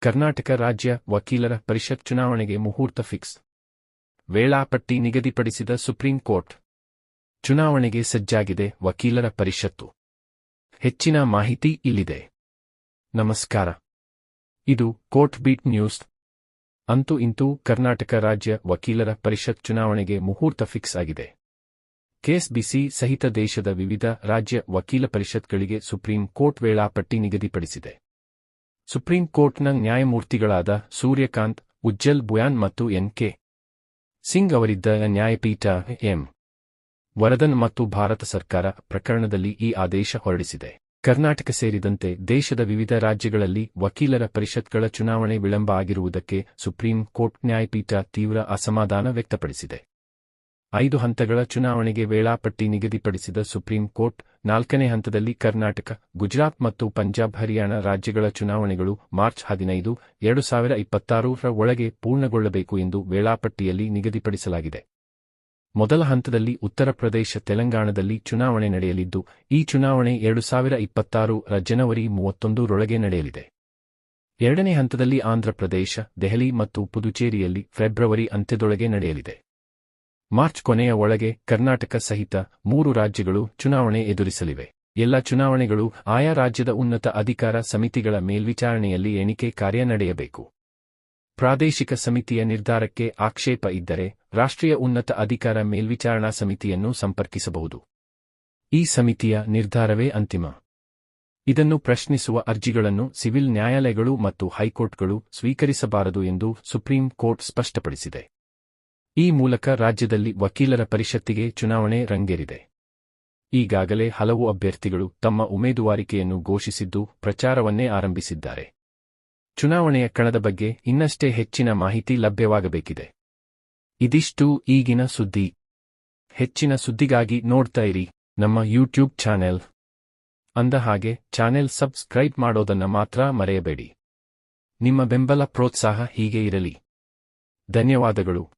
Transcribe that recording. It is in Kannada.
ಕರ್ನಾಟಕ ರಾಜ್ಯ ವಕೀಲರ ಪರಿಷತ್ ಚುನಾವಣೆಗೆ ಮುಹೂರ್ತ ಫಿಕ್ಸ್. ವೇಳಾಪಟ್ಟಿ ನಿಗದಿಪಡಿಸಿದ ಸುಪ್ರೀಂ ಕೋರ್ಟ್. ಚುನಾವಣೆಗೆ ಸಜ್ಜಾಗಿದೆ ವಕೀಲರ ಪರಿಷತ್ತು. ಹೆಚ್ಚಿನ ಮಾಹಿತಿ ಇಲ್ಲಿದೆ. ನಮಸ್ಕಾರ. ಇದು ಕೋರ್ಟ್ ಬೀಟ್ ನ್ಯೂಸ್. ಅಂತೂ ಇಂತೂ ಕರ್ನಾಟಕ ರಾಜ್ಯ ವಕೀಲರ ಪರಿಷತ್ ಚುನಾವಣೆಗೆ ಮುಹೂರ್ತ ಫಿಕ್ಸ್ ಆಗಿದೆ. ಕೆಎಸ್ಬಿಸಿ ಸಹಿತ ದೇಶದ ವಿವಿಧ ರಾಜ್ಯ ವಕೀಲ ಪರಿಷತ್ಗಳಿಗೆ ಸುಪ್ರೀಂ ಕೋರ್ಟ್ ವೇಳಾಪಟ್ಟಿ ನಿಗದಿಪಡಿಸಿದೆ. ಸುಪ್ರೀಂ ಕೋರ್ಟ್ನ ನ್ಯಾಯಮೂರ್ತಿಗಳಾದ ಸೂರ್ಯಕಾಂತ್, ಉಜ್ಜಲ್ ಬುಯಾನ್ ಮತ್ತು ಎನ್ ಕೆ. ಸಿಂಗ್ ಅವರಿದ್ದ ನ್ಯಾಯಪೀಠ ಎಂ. ವರದನ್ ಮತ್ತು ಭಾರತ ಸರ್ಕಾರ ಪ್ರಕರಣದಲ್ಲಿ ಈ ಆದೇಶ ಹೊರಡಿಸಿದೆ. ಕರ್ನಾಟಕ ಸೇರಿದಂತೆ ದೇಶದ ವಿವಿಧ ರಾಜ್ಯಗಳಲ್ಲಿ ವಕೀಲರ ಪರಿಷತ್ಗಳ ಚುನಾವಣೆ ವಿಳಂಬ ಆಗಿರುವುದಕ್ಕೆ ಸುಪ್ರೀಂ ಕೋರ್ಟ್ ನ್ಯಾಯಪೀಠ ತೀವ್ರ ಅಸಮಾಧಾನ ವ್ಯಕ್ತಪಡಿಸಿದೆ. ಐದು ಹಂತಗಳ ಚುನಾವಣೆಗೆ ವೇಳಾಪಟ್ಟಿ ನಿಗದಿಪಡಿಸಿದ ಸುಪ್ರೀಂ ಕೋರ್ಟ್, ನಾಲ್ಕನೇ ಹಂತದಲ್ಲಿ ಕರ್ನಾಟಕ, ಗುಜರಾತ್ ಮತ್ತು ಪಂಜಾಬ್, ಹರಿಯಾಣ ರಾಜ್ಯಗಳ ಚುನಾವಣೆಗಳು ಮಾರ್ಚ್ ಹದಿನೈದು, ಎರಡು ಸಾವಿರ ಇಪ್ಪತ್ತಾರರ ಒಳಗೆ ಪೂರ್ಣಗೊಳ್ಳಬೇಕು ಎಂದು ವೇಳಾಪಟ್ಟಿಯಲ್ಲಿ ನಿಗದಿಪಡಿಸಲಾಗಿದೆ. ಮೊದಲ ಹಂತದಲ್ಲಿ ಉತ್ತರ ಪ್ರದೇಶ, ತೆಲಂಗಾಣದಲ್ಲಿ ಚುನಾವಣೆ ನಡೆಯಲಿದ್ದು, ಈ ಚುನಾವಣೆ ಎರಡು ಸಾವಿರ ಇಪ್ಪತ್ತಾರು ರ ಜನವರಿ ಮೂವತ್ತೊಂದರೊಳಗೆ ನಡೆಯಲಿದೆ. ಎರಡನೇ ಹಂತದಲ್ಲಿ ಆಂಧ್ರಪ್ರದೇಶ ದೆಹಲಿ ಮತ್ತು ಪುದುಚೇರಿಯಲ್ಲಿ ಫೆಬ್ರವರಿ ಅಂತ್ಯದೊಳಗೆ ನಡೆಯಲಿದೆ. ಮಾರ್ಚ್ ಕೊನೆಯ ಒಳಗೆ ಕರ್ನಾಟಕ ಸಹಿತ ಮೂರು ರಾಜ್ಯಗಳು ಚುನಾವಣೆ ಎದುರಿಸಲಿವೆ. ಎಲ್ಲ ಚುನಾವಣೆಗಳು ಆಯಾ ರಾಜ್ಯದ ಉನ್ನತ ಅಧಿಕಾರ ಸಮಿತಿಗಳ ಮೇಲ್ವಿಚಾರಣೆಯಲ್ಲಿ ಎಣಿಕೆ ಕಾರ್ಯ ನಡೆಯಬೇಕು. ಪ್ರಾದೇಶಿಕ ಸಮಿತಿಯ ನಿರ್ಧಾರಕ್ಕೆ ಆಕ್ಷೇಪ ಇದ್ದರೆ ರಾಷ್ಟ್ರೀಯ ಉನ್ನತ ಅಧಿಕಾರ ಮೇಲ್ವಿಚಾರಣಾ ಸಮಿತಿಯನ್ನು ಸಂಪರ್ಕಿಸಬಹುದು. ಈ ಸಮಿತಿಯ ನಿರ್ಧಾರವೇ ಅಂತಿಮ. ಇದನ್ನು ಪ್ರಶ್ನಿಸುವ ಅರ್ಜಿಗಳನ್ನು ಸಿವಿಲ್ ನ್ಯಾಯಾಲಯಗಳು ಮತ್ತು ಹೈಕೋರ್ಟ್ಗಳು ಸ್ವೀಕರಿಸಬಾರದು ಎಂದು ಸುಪ್ರೀಂ ಕೋರ್ಟ್ ಸ್ಪಷ್ಟಪಡಿಸಿದೆ. ಈ ಮೂಲಕ ರಾಜ್ಯದಲ್ಲಿ ವಕೀಲರ ಪರಿಷತ್ತಿಗೆ ಚುನಾವಣೆ ರಂಗೇರಿದೆ. ಈಗಾಗಲೇ ಹಲವು ಅಭ್ಯರ್ಥಿಗಳು ತಮ್ಮ ಉಮೇದುವಾರಿಕೆಯನ್ನು ಘೋಷಿಸಿದ್ದು ಪ್ರಚಾರವನ್ನೇ ಆರಂಭಿಸಿದ್ದಾರೆ. ಚುನಾವಣೆಯ ಕಣದ ಬಗ್ಗೆ ಇನ್ನಷ್ಟೇ ಹೆಚ್ಚಿನ ಮಾಹಿತಿ ಲಭ್ಯವಾಗಬೇಕಿದೆ. ಇದಿಷ್ಟು ಈಗಿನ ಸುದ್ದಿ. ಹೆಚ್ಚಿನ ಸುದ್ದಿಗಾಗಿ ನೋಡ್ತಾ ಇರಿ ನಮ್ಮ ಯೂಟ್ಯೂಬ್ ಚಾನೆಲ್. ಅಂದ ಹಾಗೆ ಚಾನೆಲ್ ಸಬ್ಸ್ಕ್ರೈಬ್ ಮಾಡೋದನ್ನ ಮಾತ್ರ ಮರೆಯಬೇಡಿ. ನಿಮ್ಮ ಬೆಂಬಲ ಪ್ರೋತ್ಸಾಹ ಹೀಗೆ ಇರಲಿ. ಧನ್ಯವಾದಗಳು.